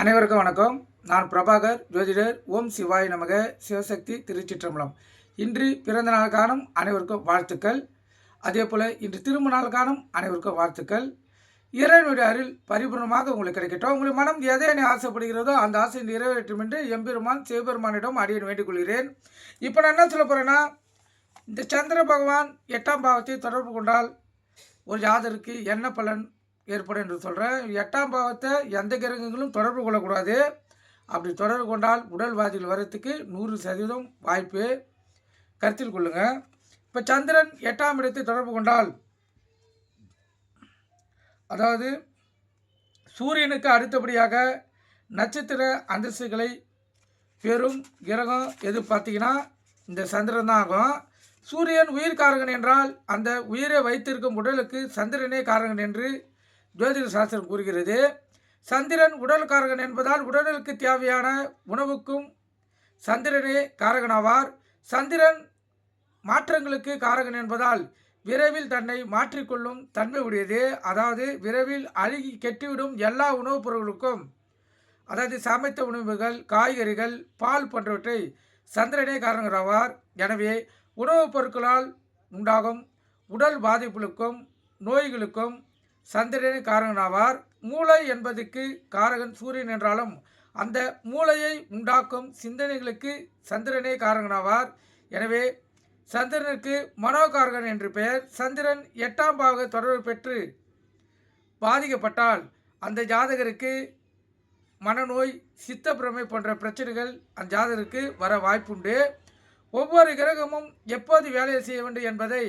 அனைவருக்கும் வணக்கம். நான் பிரபாகர் ஜோதிடர் ஓம் சிவாய் நமக சிவசக்தி திருச்சிற்றம்பலம். இன்று பிறந்த நாள் காணும் அனைவருக்கும் வாழ்த்துக்கள். அதே போல் இன்று திரும்ப நாள் காணும் அனைவருக்கும் வாழ்த்துக்கள். இறைவனுடைய அருள் பரிபூர்ணமாக உங்களுக்கு கிடைக்கட்டும். உங்கள் மனம் எதை என்னை ஆசைப்படுகிறதோ அந்த ஆசை நிறைவேற்றும் என்று எம்பெருமான் சிவபெருமானிடம் அடியன் வேண்டிக் கொள்கிறேன் இப்போ நான் என்ன சொல்ல போகிறேன்னா இந்த சந்திர பகவான் எட்டாம் பாவத்தை தொடர்பு கொண்டால் ஒரு ஜாதருக்கு என்ன பலன்? ஏற்படும் என்று சொல்கிறேன் எட்டாம் பாவத்தை எந்த கிரகங்களும் தொடர்பு கொள்ளக்கூடாது. அப்படி தொடர்பு கொண்டால் உடல் வாதிகள் வரத்துக்கு நூறு சதவீதம் வாய்ப்பு. கருத்தில் கொள்ளுங்கள் இப்போ சந்திரன் எட்டாம் இடத்தை தொடர்பு கொண்டால் அதாவது சூரியனுக்கு அடுத்தபடியாக நட்சத்திர அந்தஸ்துகளை பெறும் கிரகம் எது பார்த்தீங்கன்னா இந்த சந்திரன் தான் ஆகும். சூரியன் உயிர்காரகன் என்றால் அந்த உயிரை வைத்திருக்கும் உடலுக்கு சந்திரனே காரகன் என்று ஜோதிட சாஸ்திரம் கூறுகிறது சந்திரன் உடல் காரகன் என்பதால் உடலுக்கு தேவையான உணவுக்கும் சந்திரனே காரகனாவார். சந்திரன் மாற்றங்களுக்கு காரகன் என்பதால் விரைவில் தன்னை மாற்றிக்கொள்ளும் தன்மை உடையது. அதாவது விரைவில் அழுகி கெட்டுவிடும் எல்லா உணவுப் பொருட்களுக்கும் அதாவது சமைத்த உணவுகள் காய்கறிகள் பால் போன்றவற்றை சந்திரனே காரணராவார் எனவே உணவுப் பொருட்களால் உண்டாகும் உடல் பாதிப்புகளுக்கும் நோய்களுக்கும் சந்திரனே காரணனாவார் மூளை என்பதுக்கு காரகன் சூரியன் என்றாலும் அந்த மூளையை உண்டாக்கும் சிந்தனைகளுக்கு சந்திரனே காரணனாவார் எனவே சந்திரனுக்கு மனோகாரகன் என்று பெயர். சந்திரன் எட்டாம் பாக தொடர்பு பெற்று பாதிக்கப்பட்டால் அந்த ஜாதகருக்கு மனநோய் சித்தப்பிரமை போன்ற பிரச்சனைகள் அந்த ஜாதகருக்கு வர வாய்ப்புண்டு. ஒவ்வொரு கிரகமும் எப்போது வேலையை செய்ய வேண்டும் என்பதை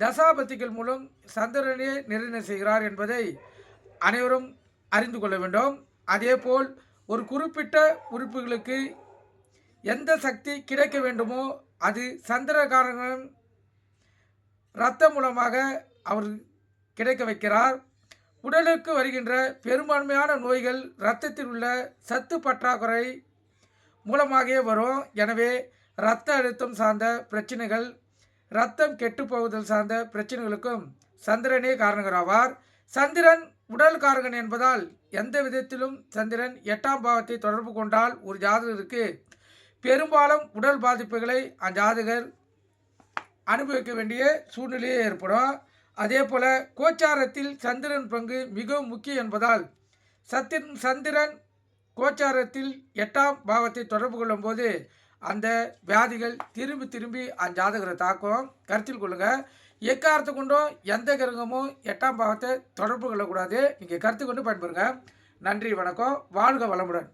தசாபத்திகள் மூலம் சந்திரனே நிர்ணயம் செய்கிறார் என்பதை அனைவரும் அறிந்து கொள்ள வேண்டும். அதேபோல் ஒரு குறிப்பிட்ட உறுப்புகளுக்கு எந்த சக்தி கிடைக்க வேண்டுமோ அது சந்திரகாரகன் இரத்தம் மூலமாக அவர் கிடைக்க வைக்கிறார். உடலுக்கு வருகின்ற பெரும்பான்மையான நோய்கள் இரத்தத்தில் உள்ள சத்து பற்றாக்குறை மூலமாகவே வரும். எனவே இரத்த அழுத்தம் சார்ந்த பிரச்சனைகள் இரத்தம் கெட்டுப்போகுதல் சார்ந்த பிரச்சனைகளுக்கும் சந்திரனே காரணகராவார். சந்திரன் உடல் காரகன் என்பதால் எந்த விதத்திலும் சந்திரன் எட்டாம் பாவத்தை தொடர்பு கொண்டால் ஒரு ஜாதகருக்கு பெரும்பாலும் உடல் பாதிப்புகளை அஜாதகர் அனுபவிக்க வேண்டிய சூழ்நிலையே ஏற்படும். அதே போல் கோச்சாரத்தில் சந்திரன் பங்கு மிகவும் முக்கியம் என்பதால் சத்தின் சந்திரன் கோச்சாரத்தில் எட்டாம் பாவத்தை தொடர்பு கொள்ளும்போது அந்த வியாதிகள் திரும்பி திரும்பி அந்த ஜாதகரை தாக்கும். கருத்தில் கொள்ளுங்கள் எக்காரத்தை கொண்டும் எந்த கிரகமும் எட்டாம் பாவத்தை தொடர்பு கொள்ளக்கூடாது. நீங்கள் கருத்து கொண்டு பயன்பெறுங்க. நன்றி வணக்கம். வாழ்க வளமுடன்.